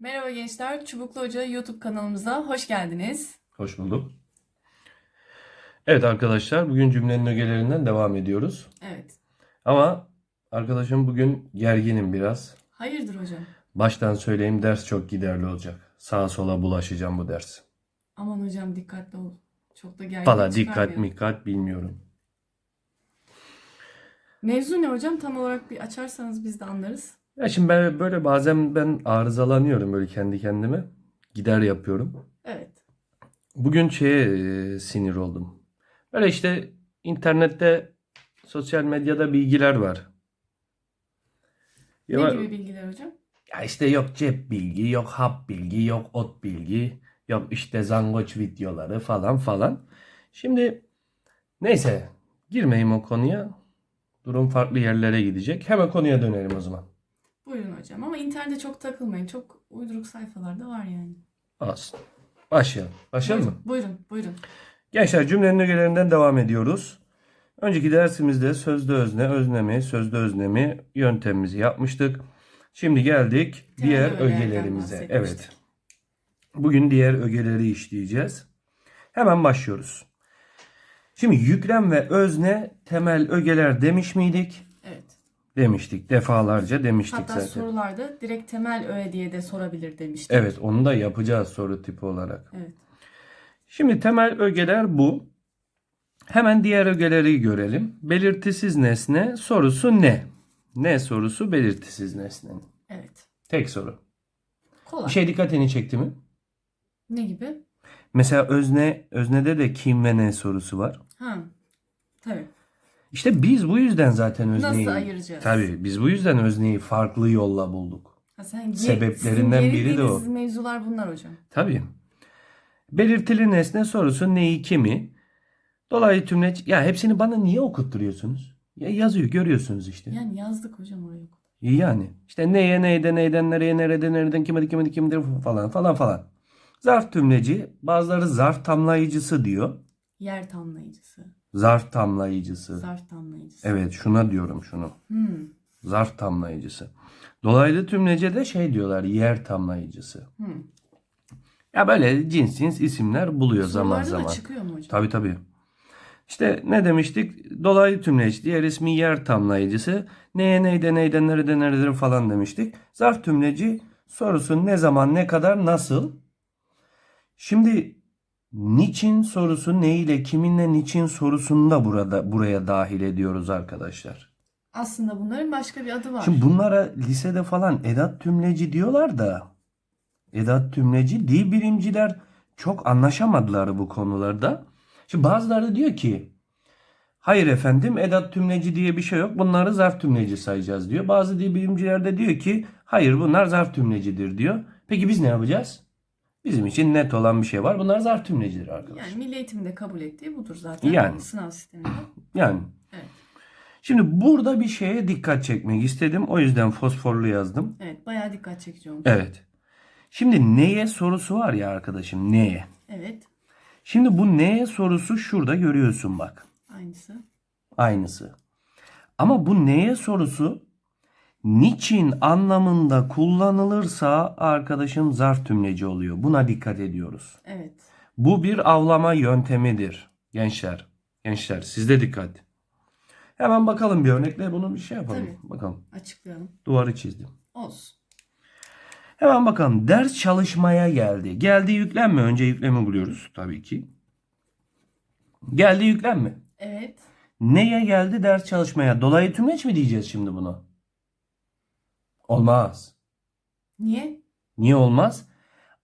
Merhaba gençler, Çubuklu Hoca YouTube kanalımıza hoş geldiniz. Hoş bulduk. Evet arkadaşlar bugün cümlenin ögelerinden devam ediyoruz. Evet. Ama arkadaşım bugün gerginim biraz. Hayırdır hocam? Baştan söyleyeyim ders çok giderli olacak. Sağa sola bulaşacağım bu ders. Aman hocam dikkatli ol. Çok da gergin Valla dikkat çıkarmayalım. mikkat bilmiyorum. Mevzu ne hocam? Tam olarak bir açarsanız biz de anlarız. Ya şimdi ben böyle bazen ben arızalanıyorum böyle kendi kendime. Gider yapıyorum. Evet. Bugün şeye e, sinir oldum. Böyle işte internette sosyal medyada bilgiler var. Ya Ne ben- gibi bilgiler hocam? Ya işte yok cep bilgi, yok hap bilgi, yok ot bilgi, yok işte zangoç videoları falan falan. Şimdi neyse girmeyeyim o konuya. Durum farklı yerlere gidecek. Hemen konuya dönelim o zaman. Buyurun hocam ama internete çok takılmayın. Çok uyduruk sayfalar da var yani. Olsun. Başlayalım. Başlayalım mı? Buyurun, buyurun, buyurun. Gençler cümlenin ögelerinden devam ediyoruz. Önceki dersimizde sözde özne, öznemi, sözde öznemi yöntemimizi yapmıştık. Şimdi geldik Temel diğer ögelerimize. Evet. Bugün diğer ögeleri işleyeceğiz. Hemen başlıyoruz. Şimdi yüklem ve özne temel ögeler demiş miydik? Demiştik. Defalarca demiştik Hatta zaten. sorularda direkt temel öğe diye de sorabilir demiştik. Evet, onu da yapacağız soru tipi olarak. Evet. Şimdi temel ögeler bu. Hemen diğer ögeleri görelim. Belirtisiz nesne sorusu ne? Ne sorusu belirtisiz nesnenin. Evet. Tek soru. Kolay. Bir şey dikkatini çekti mi? Ne gibi? Mesela özne, öznede de kim ve ne sorusu var. Ha. Tabii. İşte biz bu yüzden zaten özneyi... Nasıl ayıracağız? Tabii biz bu yüzden özneyi farklı yolla bulduk. Ha sen ge- Sebeplerinden sizin biri de o. mevzular bunlar hocam. Tabii. Belirtili nesne sorusu neyi kimi? Dolayı tümleç... Ya hepsini bana niye okutturuyorsunuz? Ya yazıyor görüyorsunuz işte. Yani yazdık hocam oraya. İyi yani. İşte neye, neyden, neyden, nereye, nereden, nereden, kime, kime, kimdir falan falan falan. Zarf tümleci, bazıları zarf tamlayıcısı diyor. Yer tamlayıcısı, Zarf tamlayıcısı. zarf tamlayıcısı. Evet şuna diyorum şunu. Hmm. Zarf tamlayıcısı. Dolaylı tümlece de şey diyorlar yer tamlayıcısı. Hmm. Ya böyle cins cins isimler buluyor zaman Sorularda zaman. da çıkıyor mu hocam? Tabii tabii. İşte ne demiştik? Dolaylı tümleç, diğer ismi yer tamlayıcısı. Neye, neyden, neyden, nereden, nereden falan demiştik. Zarf tümleci sorusu ne zaman, ne kadar, nasıl? Şimdi niçin sorusu ne ile, kiminle, niçin sorusunu da burada buraya dahil ediyoruz arkadaşlar. Aslında bunların başka bir adı var. Şimdi bunlara lisede falan edat tümleci diyorlar da edat tümleci dil bilimciler çok anlaşamadılar bu konularda. Şimdi bazıları diyor ki hayır efendim edat tümleci diye bir şey yok bunları zarf tümleci sayacağız diyor. Bazı dil bilimciler de diyor ki hayır bunlar zarf tümlecidir diyor. Peki biz ne yapacağız? Bizim için net olan bir şey var. Bunlar zarf tümlecidir arkadaşlar. Yani milli eğitimde kabul ettiği budur zaten. Yani. Sınav sisteminde. Yani. Evet. Şimdi burada bir şeye dikkat çekmek istedim. O yüzden fosforlu yazdım. Evet bayağı dikkat çekici olmuş. Evet. Şimdi neye sorusu var ya arkadaşım neye? Evet. Şimdi bu neye sorusu şurada görüyorsun bak. Aynısı. Aynısı. Ama bu neye sorusu niçin anlamında kullanılırsa arkadaşım zarf tümleci oluyor. Buna dikkat ediyoruz. Evet. Bu bir avlama yöntemidir. Gençler. Gençler sizde dikkat. Hemen bakalım bir örnekle bunu bir şey yapalım. Tabii. Bakalım. Açıklayalım. Duvarı çizdim. Olsun. Hemen bakalım. Ders çalışmaya geldi. Geldi yüklem mi? Önce yüklemi buluyoruz tabii ki. Geldi yüklem mi? Evet. Neye geldi? Ders çalışmaya. Dolayı tümleç mi diyeceğiz şimdi buna? Olmaz. Niye? Niye olmaz?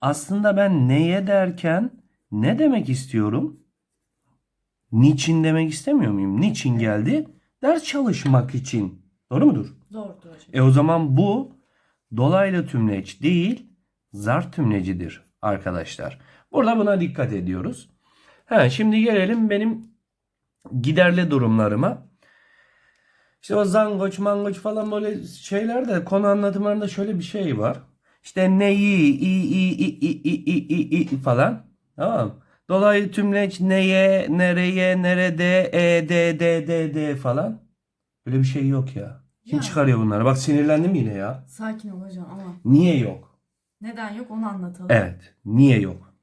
Aslında ben neye derken ne demek istiyorum? Niçin demek istemiyor muyum? Niçin geldi? Ders çalışmak için. Doğru mudur? Doğrudur hocam. E o zaman bu dolaylı tümleç değil zarf tümlecidir arkadaşlar. Burada buna dikkat ediyoruz. Ha, şimdi gelelim benim giderli durumlarıma. İşte o zangoç mangoç falan böyle şeylerde konu anlatımlarında şöyle bir şey var. İşte neyi i i i i i i i i falan. Tamam. Dolaylı tümleç neye, nereye, nerede, e, d, d, d, d falan. Böyle bir şey yok ya. Kim Ya. çıkarıyor bunları? Bak sinirlendim yine ya. Sakin ol hocam ama Niye yok? Neden yok onu anlatalım. Evet. Niye yok?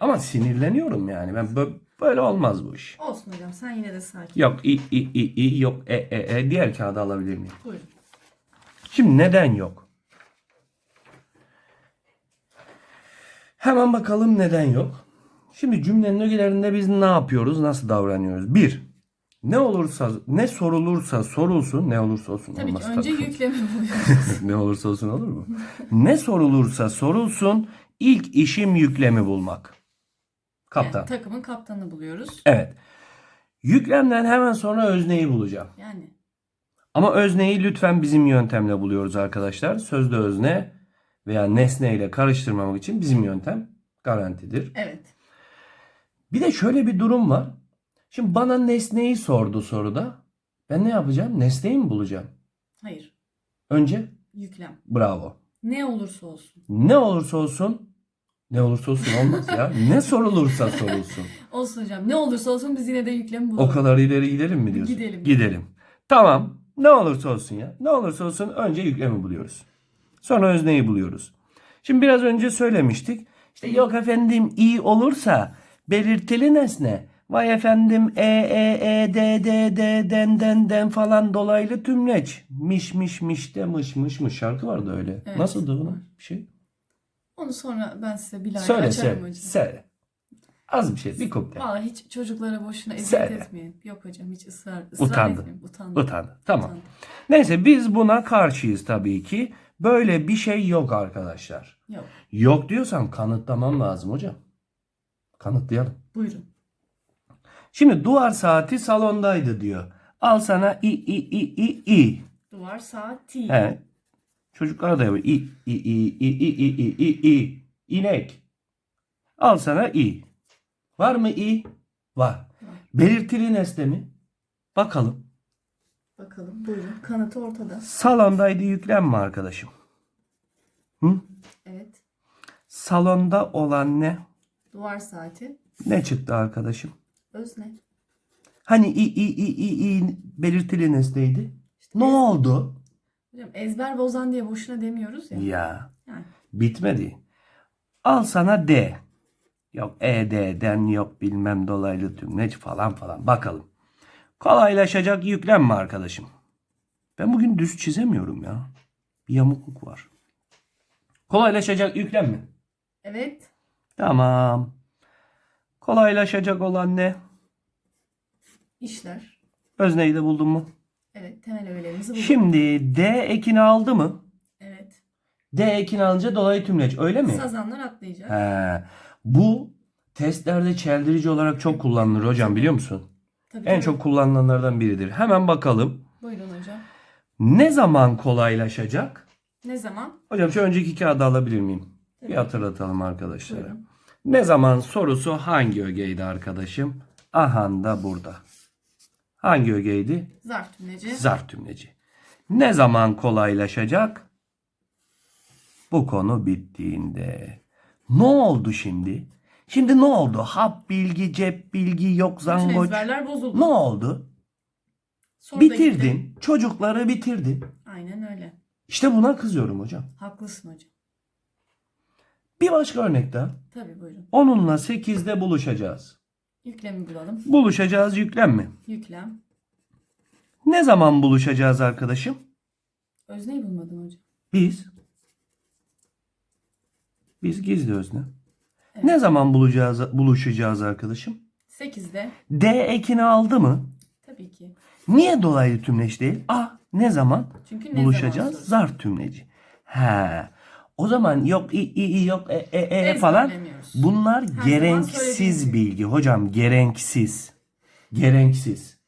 Ama sinirleniyorum yani. Ben bö- böyle olmaz bu iş. Olsun hocam sen yine de sakin. Yok i i i i yok e e e diğer kağıdı alabilir miyim? Buyurun. Şimdi neden yok? Hemen bakalım neden yok. Şimdi cümlenin ögelerinde biz ne yapıyoruz? Nasıl davranıyoruz? Bir, ne olursa ne sorulursa sorulsun, ne olursa olsun Tabii ki olmaz önce tabii. yüklemi buluyoruz. ne olursa olsun olur mu? ne sorulursa sorulsun ilk işim yüklemi bulmak. Kaptan. Yani takımın kaptanını buluyoruz. Evet. Yüklemden hemen sonra özneyi bulacağım. Yani Ama özneyi lütfen bizim yöntemle buluyoruz arkadaşlar. Sözde özne veya nesne ile karıştırmamak için bizim yöntem garantidir. evet. Bir de şöyle bir durum var. Şimdi bana nesneyi sordu soruda. Ben ne yapacağım? Nesneyi mi bulacağım? Hayır. Önce Yüklem. bravo. Ne olursa olsun. Ne olursa olsun ne olursa olsun olmaz ya. Ne sorulursa sorulsun. Olsun hocam. Ne olursa olsun biz yine de yüklemi O bulalım. kadar ileri gidelim mi diyorsun? Gidelim. Gidelim. Tamam. Ne olursa olsun ya. Ne olursa olsun önce yüklemi buluyoruz. Sonra özneyi buluyoruz. Şimdi biraz önce söylemiştik. İşte yok efendim iyi olursa belirtili nesne. Vay efendim e e e d d d den den den falan dolaylı tümleç. Miş miş miş de mış mış mış şarkı vardı öyle. Evet, Nasıldı onun bir şey? Onu sonra ben size bilahare Söyle açarım söyle. hocam. Söyle. Az bir şey bir kuple. Vallahi hiç çocuklara boşuna eziyet Söyle. etmeyin. Yok hocam hiç ısrar, ısrar Utandı. etmeyin. Utandım. Utandı. Tamam. Utandım. Neyse biz buna karşıyız tabii ki. Böyle bir şey yok arkadaşlar. Yok. Yok diyorsam kanıtlamam lazım hocam. Kanıtlayalım. Buyurun. Şimdi duvar saati salondaydı diyor. Al sana i i i i i. Duvar saati. He. Çocuklar da yapıyor. İ i i i i i i i i. İnek. Al sana i. Var mı i? Var. Belirtili nesne mi? Bakalım. Bakalım buyurun. Kanıtı ortada. Salondaydı yüklem mi arkadaşım? Hı? Evet. Salonda olan ne? Duvar saati. Ne çıktı arkadaşım? Özne. Hani i i i i i belirtili nesneydi? İşte Ne ez- oldu? Hocam ezber bozan diye boşuna demiyoruz ya. Ya Yani. bitmedi. Al sana D. Yok E D'den yok bilmem dolaylı tümleç falan falan. Bakalım. Kolaylaşacak yüklem mi arkadaşım? Ben bugün düz çizemiyorum ya. Bir yamukluk var. Kolaylaşacak yüklem mi? Evet. Tamam. Kolaylaşacak olan ne? İşler. Özneyi de buldun mu? Evet. Temel öğelerimizi bulduk. Şimdi D ekini aldı mı? Evet. D ekini alınca dolayı tümleç öyle mi? Sazanlar atlayacak. He. Bu testlerde çeldirici olarak çok kullanılır hocam biliyor musun? Tabii, En tabii. çok kullanılanlardan biridir. Hemen bakalım. Buyurun hocam. Ne zaman kolaylaşacak? Ne zaman? Hocam şu önceki kağıdı alabilir miyim? Tabii. Bir hatırlatalım arkadaşlara. Buyurun. Ne zaman sorusu hangi ögeydi arkadaşım? Ahan da burada. Hangi ögeydi? Zarf tümleci. Zarf tümleci. Ne zaman kolaylaşacak? Bu konu bittiğinde. Ne oldu şimdi? Şimdi ne oldu? Hap bilgi, cep bilgi, yok zangoç. ezberler bozuldu. Ne oldu? Soru da gitti. Bitirdin. Çocukları bitirdin. Aynen öyle. İşte buna kızıyorum hocam. Haklısın hocam. Bir başka örnek daha. Tabii buyurun. Onunla 8'de buluşacağız. Yüklemi bulalım. Buluşacağız yüklem mi? Yüklem. Ne zaman buluşacağız arkadaşım? Özneyi bulmadın hocam. Biz. Biz gizli özne. Evet. Ne zaman bulacağız, buluşacağız arkadaşım? 8'de. D ekini aldı mı? Tabii ki. Niye dolaylı tümleç değil? A ne zaman Çünkü ne zaman buluşacağız? sorusu. Zarf tümleci. He. O zaman yok i i, i yok e e e falan. Ezberlemiyoruz. Bunlar söylediğim gibi. bilgi hocam gerenksiz. Gerenksiz.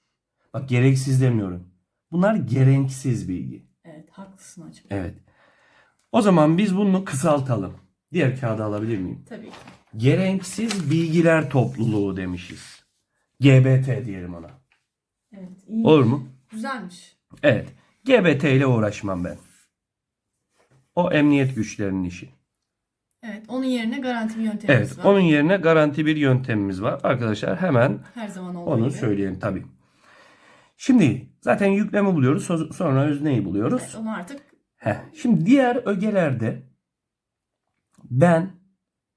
Bak gereksiz demiyorum. Bunlar gerenksiz bilgi. Evet haklısın hocam. Evet. O zaman biz bunu kısaltalım. Diğer kağıdı alabilir miyim? Tabii ki. Gerenksiz bilgiler topluluğu demişiz. GBT diyelim ona. Evet iyi. Olur mu? Güzelmiş. Evet. GBT ile uğraşmam ben. O emniyet güçlerinin işi. Evet onun yerine garanti bir yöntemimiz Evet. var. Onun yerine garanti bir yöntemimiz var. Arkadaşlar hemen Her zaman onu gibi. söyleyelim tabii. Şimdi zaten yüklemi buluyoruz. so- Sonra özneyi buluyoruz. Evet, onu artık Heh, Şimdi diğer ögelerde Ben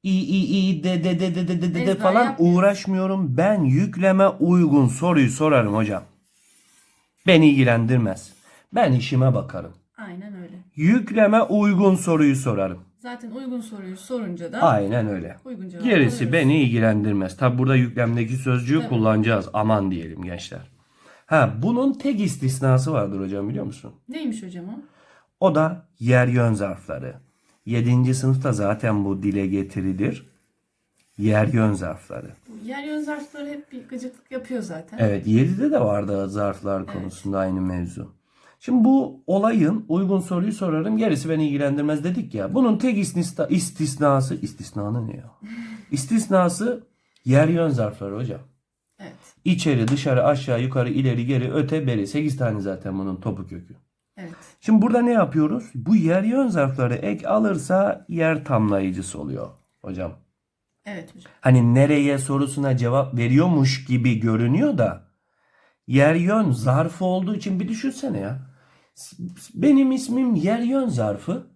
i i i de de de de de de de, de falan uğraşmıyorum. Ben yükleme uygun soruyu sorarım hocam. Beni ilgilendirmez. Ben işime bakarım. Aynen öyle. Yükleme uygun soruyu sorarım. Zaten uygun soruyu sorunca da Aynen öyle. uygun cevap Gerisi alıyoruz. beni ilgilendirmez. Tabi burada yüklemdeki sözcüğü Tabii. kullanacağız. Aman diyelim gençler. Ha bunun tek istisnası vardır hocam biliyor musun? Neymiş hocam o? O da yer yön zarfları. 7. sınıfta zaten bu dile getirilir. Yer yön zarfları. Bu yer yön zarfları hep bir gıcıklık yapıyor zaten. Evet 7'de de vardı zarflar konusunda aynı mevzu. Şimdi bu olayın uygun soruyu sorarım gerisi beni ilgilendirmez dedik ya. Bunun tek istisna, istisnası istisnanı ne ya? İstisnası yer yön zarfları hocam. Evet. İçeri, dışarı, aşağı, yukarı, ileri, geri, öte, beri. 8 tane zaten bunun topu kökü. Evet. Şimdi burada ne yapıyoruz? Bu yer yön zarfları ek alırsa yer tamlayıcısı oluyor hocam. Evet hocam. Hani nereye sorusuna cevap veriyormuş gibi görünüyor da yer yön zarfı olduğu için bir düşünsene ya. Benim ismim yer yön zarfı.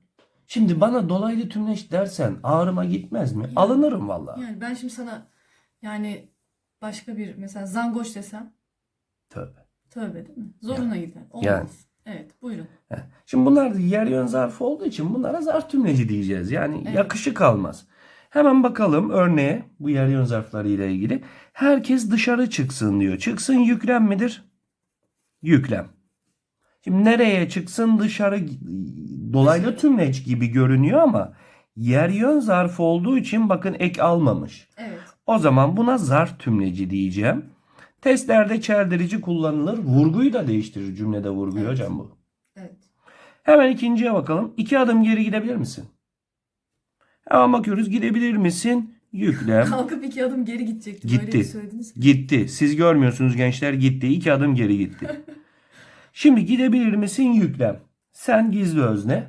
Şimdi bana dolaylı tümleç dersen ağrıma gitmez mi? Alınırım vallahi. Yani ben şimdi sana yani başka bir mesela zangoş desem Tövbe. tövbe değil mi? Zoruna gider. Olmaz. Yani. Evet buyurun. Şimdi bunlar yer yön zarfı olduğu için bunlara zarf tümleci diyeceğiz. Yani Evet. yakışık almaz. Hemen bakalım örneğe bu yer yön zarfları ile ilgili. Herkes dışarı çıksın diyor. Çıksın yüklem midir? Yüklem. Şimdi nereye çıksın dışarı dolaylı tümleç gibi görünüyor ama yer yön zarfı olduğu için bakın ek almamış. Evet. O zaman buna zarf tümleci diyeceğim. Testlerde çeldirici kullanılır. Vurguyu da değiştirir cümlede vurguyu Evet. hocam bu. Evet. Hemen ikinciye bakalım. İki adım geri gidebilir misin? Hemen bakıyoruz. Gidebilir misin? Yüklem. Kalkıp iki adım geri gidecektim. Gitti. Öyle söylediniz ki. Gitti. Siz görmüyorsunuz gençler. Gitti. İki adım geri gitti. Şimdi gidebilir misin? Yüklem. Sen gizli özne.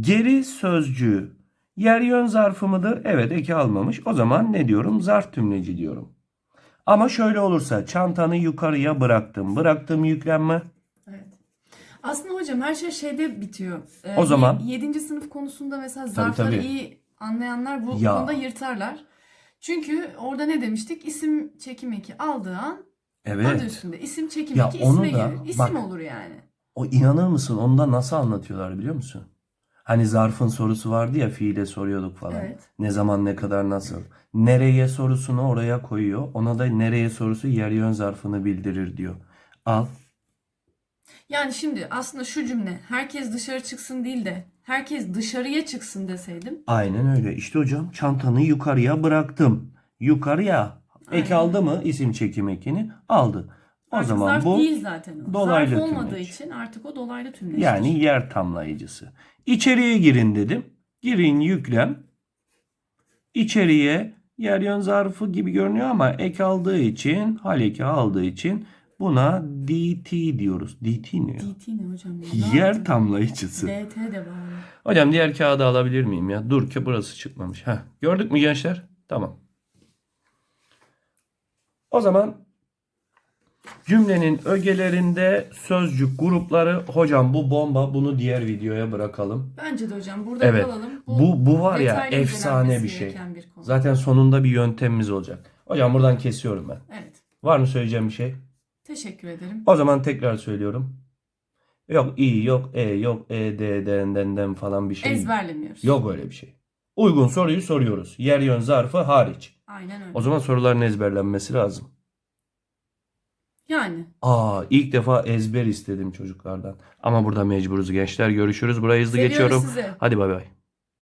Geri sözcüğü. Yer yön zarfı mıdır? Evet eki almamış. O zaman ne diyorum? Zarf tümleci diyorum. Ama şöyle olursa çantanı yukarıya bıraktım. Bıraktım yüklem mi? Aslında hocam her şey şeyde bitiyor. Ee, O zaman- 7. sınıf konusunda mesela zarfları tabii. iyi anlayanlar bu Ya. konuda yırtarlar. Çünkü orada ne demiştik? İsim çekim eki aldığı an adı Evet. üstünde. İsim çekim Ya eki onu isme da- gelir. İsim bak- olur yani. O inanır mısın? Onda nasıl anlatıyorlar biliyor musun? Hani zarfın sorusu vardı ya fiile soruyorduk falan. Evet. Ne zaman ne kadar nasıl. Nereye sorusunu oraya koyuyor. Ona da nereye sorusu yer yön zarfını bildirir diyor. Al. Yani şimdi aslında şu cümle herkes dışarı çıksın değil de herkes dışarıya çıksın deseydim. Aynen öyle. İşte hocam çantanı yukarıya bıraktım. Yukarıya. Ek Aynen. aldı mı isim çekim ekini? Aldı. O Artık zaman zarf bu değil zaten o. dolaylı zarf olmadığı tümleç. için artık o dolaylı tümleçtir. yani yer tamlayıcısı. İçeriye girin dedim. Girin yüklem. İçeriye yer yön zarfı gibi görünüyor ama ek aldığı için, hal eki aldığı için buna DT diyoruz. DT ne ya? DT ne hocam? Ne Yer yaptın? tamlayıcısı. DT de var. Hocam diğer kağıdı alabilir miyim ya? Dur ki burası çıkmamış. Heh, gördük mü gençler? Tamam. O zaman cümlenin ögelerinde sözcük grupları hocam bu bomba bunu diğer videoya bırakalım. Bence de hocam burada Evet. kalalım. Bu bu var ya efsane bir şey. bir. Zaten sonunda bir yöntemimiz olacak. Hocam buradan kesiyorum ben. Evet. Var mı söyleyeceğim bir şey? Teşekkür ederim. O zaman tekrar söylüyorum. Yok i yok e yok e d den den den falan bir şey. Ezberlemiyoruz. Yok öyle bir şey. Uygun soruyu soruyoruz. Yer yön zarfı hariç. Aynen öyle. O zaman soruların ezberlenmesi lazım. Yani. Aa ilk defa ezber istedim çocuklardan. Ama burada mecburuz gençler. Görüşürüz. Burayı hızlı Seviyoruz geçiyorum. sizi. Hadi bay bay.